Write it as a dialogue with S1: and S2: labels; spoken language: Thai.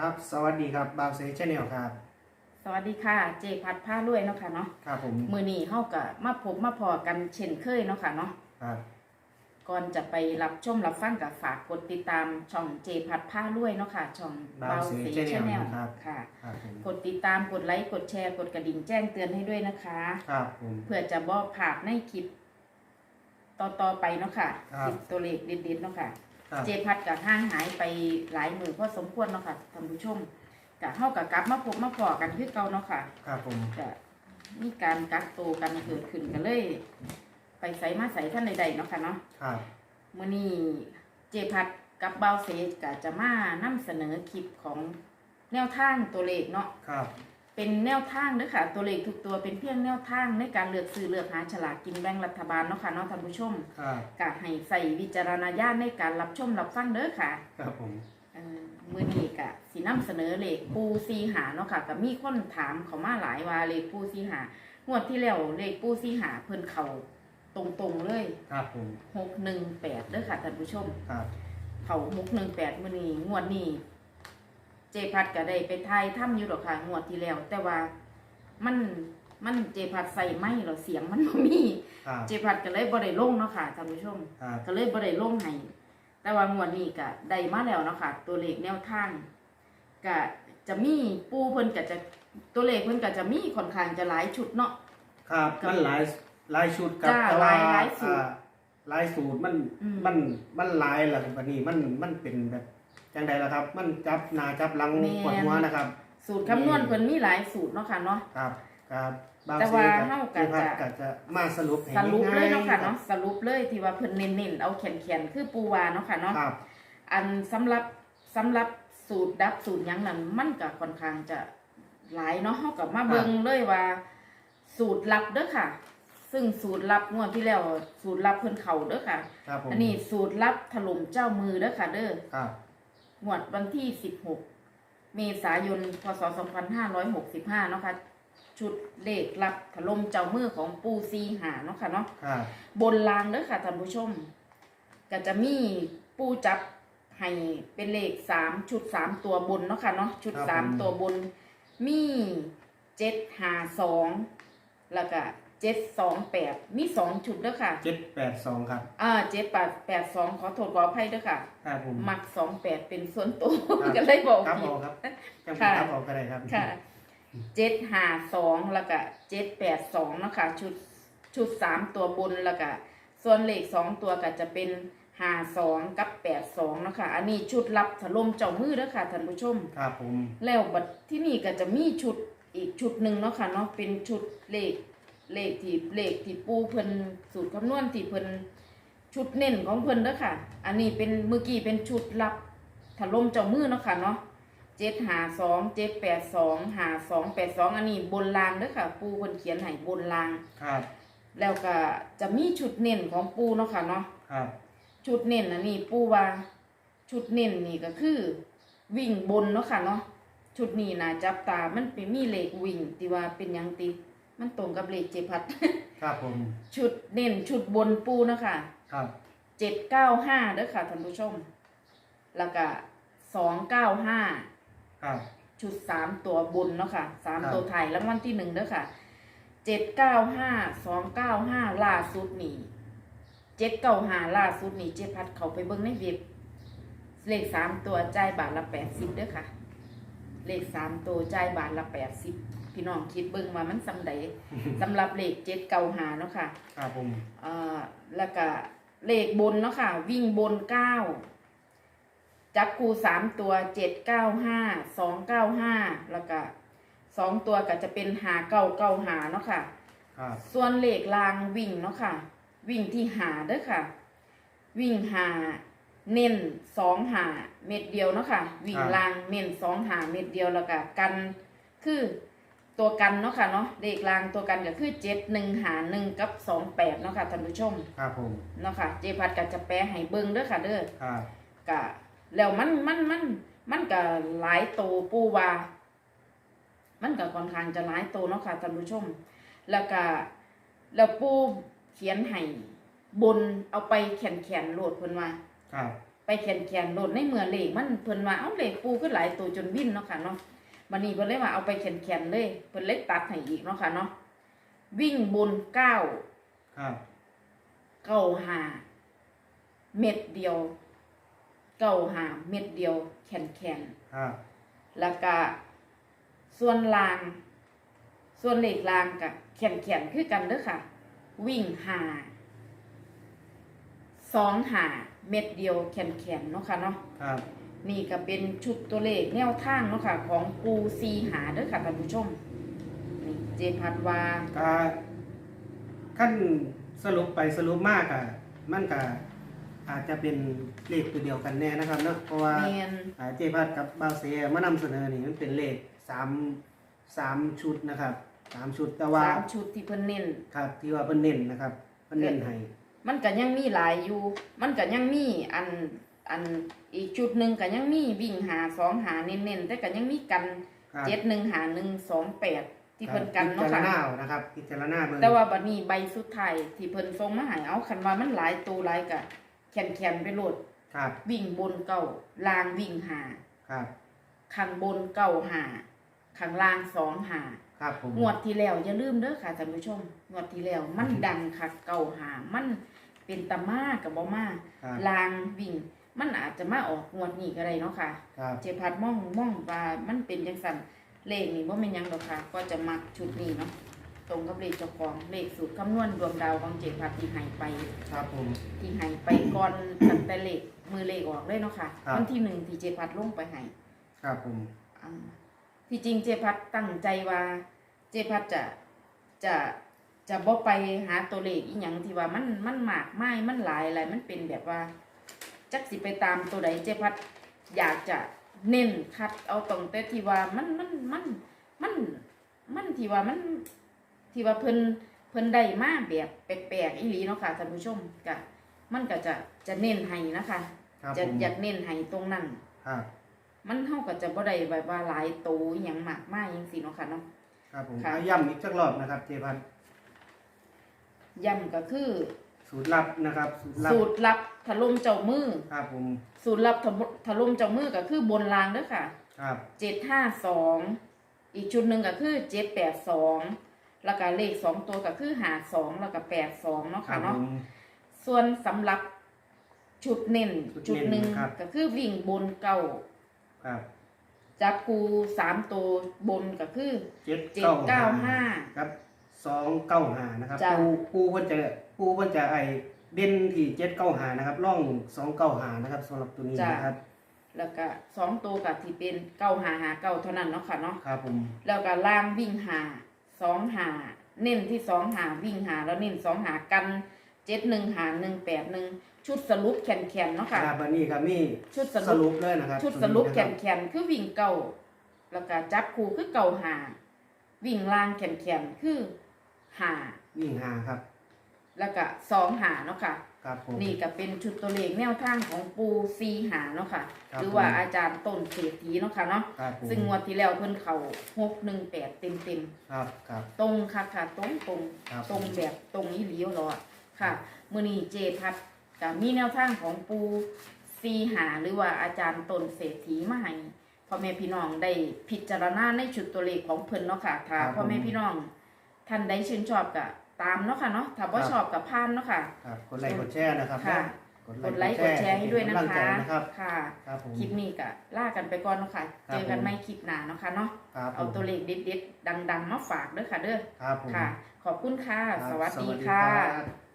S1: ครับ สวัสดีครับบาวเซชแนลครับ
S2: สวัสดีค่ะ เจพัดผ้ารวยเนาะค่ะเนาะ
S1: ครับผม
S2: มือนี้เฮาก็มาพบมาพอกันเช่นเคยเนาะค่ะเนาะ
S1: ครับ
S2: ก่อนจะไปรับชมรับฟังกับฝากกดติดตามช่องเจพัดผ้ารวยเนาะค่ะช่อง
S1: บาวเซชแนลครับ
S2: ค่ะ
S1: ครับผม
S2: กดติดตามกดไลค์กดแชร์กดกระดิ่งแจ้งเตือนให้ด้วยนะคะ
S1: ครับผม
S2: เพื่อจะบอกผาดในคลิป ต่อๆไปเนาะค่ะ
S1: ครับ
S2: คลิปตัวเลขเด็ดๆเนาะค่ะ
S1: ครับ
S2: เจพัดกับห้างหายไปหลายมือพอสมควรเนาะค่ะท่านผู้ชมกะเฮากับกลับมาพบมาพอกันคือเก่าเนาะค่ะ
S1: ครับผม
S2: ก็มีการกักตัวกันเกิดขึ้นกันเลย ไปใส่มาใส่ท่านใดๆเนาะค่ะเนาะ
S1: ครับ
S2: มื้อนี้เจพัดกับเบาเซก็จะมานำเสนอคลิปของแนวทางตัวเลขเนาะ
S1: ครับ
S2: เป็นแนวทางเด้อค่ะ ตัวเลขทุกตัวเป็นเพียงแนวทางในการเลือกซื้อเลือกหาฉลากกินแบ่งรัฐบาลเนาะค่ะเนาะท่านผู้ชม
S1: ครับ
S2: ก็ให้ใส่วิจารณญาณในการรับชมรับฟังเด้อค่ะ
S1: ครับผม
S2: เอ่อมื้อนี้ก็สินำเสนอเลขปูซีหาเนาะค่ะก็มีคนถามเขามาหลายว่าเลขปูซีหางวดที่แล้วเลขปูซีหาเพิ่นเข้าตรงๆเลย
S1: ครับผม
S2: 618เด้อค่ะท่านผู้ชม
S1: ครับ
S2: เข้า618มื้อนี้งวดนี้ เจพัดก็ได้ไปทายถ้ำอยู่ดอกค่ะงวดที่แล้ว แต่ว่ามันมันเจพัดใส่ไม้แล้วเสียงมันบ่มี
S1: ครับ
S2: เจพัดก็เลยบ่ได้ลงเนาะค่ะท่านผู้ชม
S1: ครับ
S2: ก็เลยบ่ได้ลงให้แต่ว่างวดนี้ก็ได้มาแล้วเนาะค่ะ ตัวเลขแนวทางก็จะมีปูเพิ่นก็จะตัวเลขเพิ่นก็จะมีค่อนข้างจะหลายชุดเนาะ
S1: ครับ มันหลายหลายชุดครับ
S2: จ้า
S1: แต่ว่า
S2: หลายหลายสูตร
S1: อ่าหลายสูตรมัน
S2: อืม
S1: มันมันหลายแหละบัดนี้มันมันเป็นแบบ จังใดล่ะครับ มันจับหน้าจับหลัง
S2: แม่น
S1: ปวดหัวนะครับ
S2: สูตรคำนวณเพิ่นมีหลายสูตรเนาะค่ะเนาะ
S1: ครับครับบาว
S2: แต่
S1: เซ
S2: ว่า
S1: กับ
S2: เฮาก็
S1: เจพัด
S2: จะ
S1: ก็จะมาสรุปให้
S2: สรุปเลยเนาะค่ะ
S1: ง่ยๆ
S2: เนาะสรุปเลยที่ว่าเพิ่นเน้นๆเอาแขนๆคือปูวาเนาะค่ะเนาะ
S1: ครับ
S2: อันสำหรับสำหรับสูตรดับสูตรหยังนั้นมันก็ค่อนข้างจะหลายเนาะเฮาก็มาเบิ่งเลยว่า สูตรลับเด้อค่ะ ซึ่งสูตรลับงวดที่แล้วสูตรลับเพิ่นเข้าเด้อค่ะ
S1: ครับผม
S2: อันนี้สูตรลับถล่มเจ้ามือเด้อค่ะ เด้อ
S1: ครับ
S2: งวดวันที่ 16 เมษายน พศ 2565 เนาะค่ะ ชุดเลขลับถล่มเจ้ามือของปูซีหาเนาะค่ะเนาะ
S1: ครับ
S2: บนรางเด้อค่ะท่านผู้ชม ก็จะมีปูจับให้เป็นเลขสามชุดสามตัวบนเนาะค่ะเนาะชุดสามตัวบนมีเจ็ดหาสองแล้วก็ เจ็ดสองแปดมีสองชุดเด้อค่ะ
S1: เจ็ดแปดสองครับ
S2: อ่าเจ็ดแปดแปดสองขอโทษขออภัยเด้อค่ะ
S1: ครับผม
S2: มักสองแปดเป็นส่วนตัว
S1: ครับ
S2: ก็เลยบอก
S1: ครับ
S2: ผิ
S1: อ
S2: ด
S1: อกครับจัง
S2: ค่ะ
S1: ครับออกก็ได้ครับ
S2: ค่ะเจ็ดหาสองแล้วก็เจ็ดแปดสองเนาะคะชุดชุดสามตัวบนแล้วก็ส่วนเลขสองตัวก็จะเป็นหาสองกับแปดสองเนาะคะอันนี้ชุดรับถล่มเจ้ามือเด้อค่ะท่านผู้ชม
S1: ครับผม
S2: แล้วบัดที่นี่ก็จะมีชุดอีกชุดหนึ่งเนาะค่ะเนาะเป็นชุดเลข เลขที่เลขที่ปูเพิ่นสูตรคำนวณที่เพิ่นชุดเน้นของเพิ่นเด้อค่ะ อันนี้เป็นเมื่อกี้เป็นชุดรับถล่มเจ้ามือเนาะค่ะเนาะเจ็ดหาสองเจ็ดแปดสองหาสองแปดสองอันนี้บนรางเด้อค่ะ ปูเพิ่นเขียนให้บนราง
S1: ครับ
S2: แล้วก็จะมีชุดเน้นของปูเนาะค่ะเนาะ
S1: ครับ
S2: ชุดเน้นอันนี้ปูว่า ชุดเน้นนี่ก็คือ วิ่งบนเนาะค่ะเนาะชุดนี้นะจับตามันเป็นมีเลขวิ่งที่ว่าเป็นหยังติ มันตรงกับเลขเจพัด
S1: ครับผม
S2: ชุดเน้นชุดบนปูเนาะค่ะ
S1: ครับ
S2: เจ็ดเก้าห้าเด้อค่ะท่านผู้ชม แล้วก็สองเก้าห้า
S1: ครับ
S2: ชุดสามตัวบนเนาะค่ะสาม
S1: ครับ
S2: ตัวไทายรางวัลที่หนึ่งเด้อค่ะเจ็ดเก้าห้าสองเก้าห้าล่าสุดนี่เจ็ดเก้าห้าล่าสุดนี่เจพัดเขาไปเบิ้งในเว็บเลขสามตัวจ่ายบาทละแปดสิบเด้อค่ะ เลขสามตัวจ่ายบาทละแปดสิบพี่น้องคิดเบิ้งว่ามันสำใดสำหรับเลขเจ็ดเก้าหาเนาะค่ะ
S1: ครับผม
S2: เอ่อแล้วก็เลขบนเนาะค่ะ วิ่งบนเก้าจับคูสามตัวเจ็ดเก้าห้าสองเก้าห้าแล้วก็สองตัวก็จะเป็นหาเก้าเก้าหาเนาะค่ะ
S1: ครับ
S2: ส่วนเลขลางวิ่งเนาะค่ะ วิ่งที่หาเด้อค่ะ วิ่งหา เน้นสองหาเม็ดเดียวเนาะค่ะวิ่งลางเน้นสองหาเม็ดเดียวแล้วก็กันคือตัวกันเนาะค่ะเนาะเลขลางตัวกันก็คือเจ็ดหนึ่งหาหนึ่งกับสองแปดเนาะค่ะท่านผู้ชม
S1: ครับผม
S2: เนาะค่ะเจพัดก็จะแปลให้เบิ่งเด้อค่ะเด้อ
S1: ครับ
S2: กะแล้วมันมันมันมันก็หลายโตปูว่า มันก็ค่อนข้างจะหลายโตเนาะค่ะท่านผู้ชม แล้วก็แล้วปูเขียนให้บนเอาไปแขนแขนๆโหลดเพิ่นว่า
S1: ครับ
S2: ไปแขนแขนๆโลดในเมื่อเลขมันเพิ่นว่าเอาเลขปูขึ้นหลายตัวจนวิ่นเนาะค่ะเนาะบัดนี้เพิ่นเลยว่าเอาไปแขนแขนๆเลยเพิ่นเลยตัดให้อีกเนาะค่ะเนาะวิ่งบนเก้า
S1: ครับ
S2: เก้าหาเม็ดเดียว เก้าหาเม็ดเดียว แขนแขนๆ
S1: ครับ
S2: แล้วก็ส่วนลาง ส่วนเหล็กลางกับแขนแขนคือกันเด้อค่ะ วิ่งหา สองหาเม็ดเดียวแขนแขนเนาะค่ะเนาะ
S1: ครับ
S2: นี่ก็เป็นชุดตัวเลขแนวทางเนาะค่ะ ของปูซีหาเด้อค่ะท่านผู้ชมนี่เจพัดว่า
S1: ก็ขั้นสรุปไปสรุปมากอะมันก็อาจจะเป็นเลขตัวเดียวกันแน่นะครับเนาะเพราะว่า
S2: แมน
S1: อ่าเจพัดกับบาวเซียมานำเสนอนี่มันเป็นเลขสามสามชุดนะครับสามชุดแต่ว่า
S2: สามชุดที่เพิ่นเน้น
S1: ครับที่ว่าเพิ่นเน้นนะครับเพิ่นเน้นให้
S2: มันก็ยังมีหลายอยู่ มันก็ยังมีอันอันอีกชุดหนึ่งก็ยังมีวิ่งหาสองหาเน้นๆแต่ก็ยังมีกัน
S1: ครับ
S2: เจ็ดหนึ่งหาหนึ่งสองแปดที่เพิ่นกันเนาะ
S1: พิจาร
S2: ค่ะ
S1: ณาเอานะครับพิจารณาเบิ่ง
S2: แต่ว่าบัดนี้ใบสุดท้ายที่เพิ่นส่งมาให้เอาคันว่ามันหลายตัวหลายกะแขนแขนๆไปโหลด
S1: ครับ
S2: วิ่งบนเก้าล่างวิ่งหา
S1: ครับ
S2: ข้างบนเก้าหา ข้างล่างสองหา
S1: ครับผม
S2: งวดที่แล้วอย่าลืมเด้อค่ะท่านผู้ชมงวดที่แล้วมันดังคักเก้าหามันเป็นตามากับบ่มา
S1: ครับ
S2: ลางวิ่ง มันอาจจะมาออกงวดนี้ก็ได้เนาะค่ะ
S1: ครับ
S2: เจพัดมองมองว่ามันเป็นจังสันเลขนี่ว่าเป็นหยังดอกค่ะ ก็จะมักชุดนี้เนาะตรงกับเลขเจ้าของเลขสูตรคำนวณดวงดาวของเจพัดที่ใหายไป
S1: ครับผม
S2: ที่ใหายไปก่อนตั้งแต่เลขมือเลขออกเลยเนาะค่ะ
S1: ครับ
S2: วันที่หนึ่งที่เจพัดลงไปใหาย
S1: ครับผม
S2: ที่จริงเจพัดตั้งใจว่าเจพัดจะจะจะบ่ไปหาตัวเลขอีหยังที่ว่ามันมันมากไม้มันหลายอะไรมันเป็นแบบว่าจักสิไปตามตัวใดเจพัดอยากจะเน้นคัดเอาตรงแต่ที่ว่ามันมันมันมันมันที่ว่ามันที่ว่าเพิ่นเพิ่นได้มาแบบแปลกๆอีหลีเนาะค่ะท่านผู้ชมก็มันก็จะจะเน้นให้นะคะ
S1: ครับ
S2: จะ
S1: ผม
S2: อยากเน้นให้ตรงนั้น
S1: ครับ
S2: มันเท่ากับจะบ่ได้แบบว่าหลายโตอหย่างมากมายจังซี่เนาะค่ะเนาะ
S1: ครับผม
S2: ค่ะ
S1: เอาย้ำอีกสักรอบนะครับ เจพัน
S2: ย้ำก็คือ
S1: สูตรลับนะครับ สูตรลับ
S2: สูตรลับถล่มเจ้ามือ
S1: ครับผม
S2: สูตรลับถมถล่มเจ้ามือก็คือบนรางเด้อค่ะ
S1: ครับ
S2: เจ็ดห้าสองอีกชุดหนึ่งก็คือเจ็ดแปดสองแล้วก็เลขสองตัวก็คือหาสองแล้วก็แปดสองเนาะ
S1: ครั
S2: ค่ะ
S1: บผ
S2: เนาะ
S1: ม
S2: ส่วนสำหรับชุดเน้น
S1: ชุ
S2: ชุ
S1: ด
S2: ด
S1: เน้น
S2: หนึ่ง
S1: ครับ
S2: ก็คือวิ่งบนเก้า
S1: ครับ
S2: จับคูสามตัวบนก็คือ
S1: เจ็ด
S2: เจ็ดเก้าห้า
S1: ครับสองเก้าห้านะครับ
S2: จ้ะ
S1: ปูปูเพิ่นจะปูเพิ่นจะไอเด่นที่เจ็ดเก้าห้านะครับร่องสองเก้าห้านะครับสำหรับตัวนี้นะครับ
S2: แล้วก็สองตัวกับที่เป็นเก้าหาหาเก้าเท่านั้นเนาะค่ะเนาะ
S1: ครับผม
S2: แล้วก็ล่างวิ่งหาสองหาเน้นที่สองหาวิ่งหาแล้วเน้นสองหากันเจ็ดหนึ่งหาหนึ่งแปดหนึ่ง ชุดสรุปแขนแขนๆเนาะค่ะ
S1: ครับอันนี้ก็มี
S2: ชุดส
S1: ส
S2: รุป
S1: รุปเลยนะครับ
S2: ชุดสรุป
S1: ตัว
S2: แข
S1: นี้
S2: น
S1: นะ
S2: แขนๆคือวิ่งเก้าแล้วก็จับคู่คือเก้าหาวิ่งล่างแขนแขนๆคือหา
S1: ครับวิ่งหาครับ
S2: แล้วก็สองหาเนาะค่ะ
S1: ครับผม
S2: นี่ก็เป็นชุดตัวเลขแนวทางของปูซีหาเนาะค่ะ
S1: ครับ
S2: หรือว่า
S1: ผม
S2: อาจารย์ต้นเศรษฐีเนาะค่ะเนาะ
S1: ครับผม
S2: ซึ่งงวดที่แล้วเพิ่นเขาหกหนึ่งแปดเต็มเต็ม
S1: ครับครับ
S2: ๆตรงค่ะค่ะตรงตรง
S1: ครับ
S2: ตรงแบบตรงอีหลีวรอค่ะมื้อนี้เจพัด ก็มีแนวทางของปูซีหาหรือว่าอาจารย์ต้นเศรษฐีมาให้พ่อแม่พี่น้องได้พิจารณาในชุดตัวเลขของเพิ่นเนาะค่ะถ้าพ่อแม่พี่น้อง ท่านใดชื่นชอบก็ตามเนาะค่ะเนาะถ้าบ่ชอบก็ผ่านเนาะค่ะ
S1: ครับกดไลค์กดแชร์นะครับ
S2: ค่ะ กดไลค์กดแชร์ให้ด้วยนะ
S1: เป็กำลังใจ
S2: คะ
S1: นะครับ
S2: ค่ะ
S1: ครับผม
S2: คลิปนี้ก็ล่ากันไปก่อนเนาะค่ะ
S1: ครับ
S2: เจอกัน
S1: ผม
S2: ไม่คลิปหน้าเนาะค่ะเนาะ
S1: ครับผ
S2: เอา
S1: ม
S2: ตัวเลขเด็ดๆดัง ๆ มาฝากเด้อค่ะเด้อ
S1: ครับผม
S2: ค่ะ ขอบคุณค่ะ
S1: ครับ
S2: สวัสดี
S1: สวัสดี
S2: ค่ะ
S1: ครับ